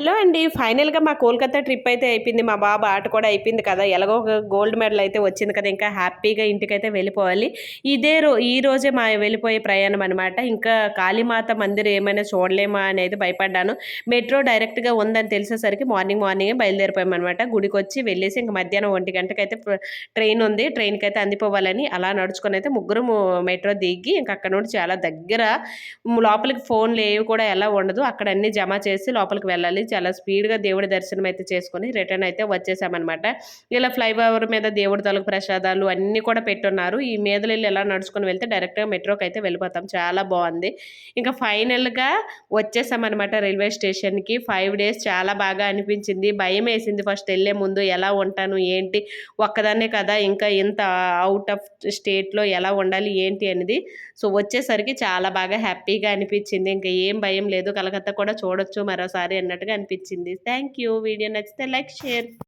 Hello అండి. ఫైనల్గా మా కోల్కతా ట్రిప్ అయితే అయిపోయింది. మా బాబు ఆట కూడా అయిపోయింది కదా. ఎలాగో ఒక గోల్డ్ మెడల్ అయితే వచ్చింది కదా. ఇంకా హ్యాపీగా ఇంటికైతే వెళ్ళిపోవాలి. ఇదే రో ఈ రోజే మా వెళ్ళిపోయే ప్రయాణం అనమాట ఇంకా కాళీమాత మందిర్ ఏమైనా చూడలేమా అనేది భయపడ్డాను. మెట్రో డైరెక్ట్గా ఉందని తెలిసేసరికి మార్నింగ్ మార్నింగే బయలుదేరిపోయామన్నమాట గుడికి వచ్చి వెళ్ళేసి ఇంకా మధ్యాహ్నం ఒంటి గంటకైతే ట్రైన్ ఉంది. ట్రైన్కి అయితే అందిపోవాలని అలా నడుచుకొని అయితే ముగ్గురు మెట్రో దిగి ఇంకా అక్కడ నుండి చాలా దగ్గర లోపలికి ఫోన్లు ఏవి కూడా ఎలా ఉండదు. అక్కడ అన్నీ జమ చేసి లోపలికి వెళ్ళాలి. చాలా స్పీడ్గా దేవుడి దర్శనం అయితే చేసుకొని రిటర్న్ అయితే వచ్చేసామన్నమాట. ఇలా ఫ్లైఓవర్ మీద దేవుడి తలుపు ప్రసాదాలు అన్నీ కూడా పెట్టున్నారు. ఈ మీదలు ఎలా నడుచుకొని వెళ్తే డైరెక్ట్గా మెట్రోకి అయితే వెళ్ళిపోతాం. చాలా బాగుంది. ఇంకా ఫైనల్గా వచ్చేసామన్నమాట రైల్వే స్టేషన్కి. ఫైవ్ డేస్ చాలా బాగా అనిపించింది. భయం వేసింది ఫస్ట్ వెళ్ళే ముందు ఎలా ఉంటాను ఏంటి ఒక్కదాన్నే కదా ఇంకా ఇంత అవుట్ ఆఫ్ స్టేట్లో ఎలా ఉండాలి ఏంటి అనేది. సో వచ్చేసరికి చాలా బాగా హ్యాపీగా అనిపించింది. ఇంకా ఏం భయం లేదు. కలకత్తా కూడా చూడొచ్చు మరోసారి అన్నట్టుగా అనిపించింది. థ్యాంక్ యూ వీడియో నచ్చితే లైక్ షేర్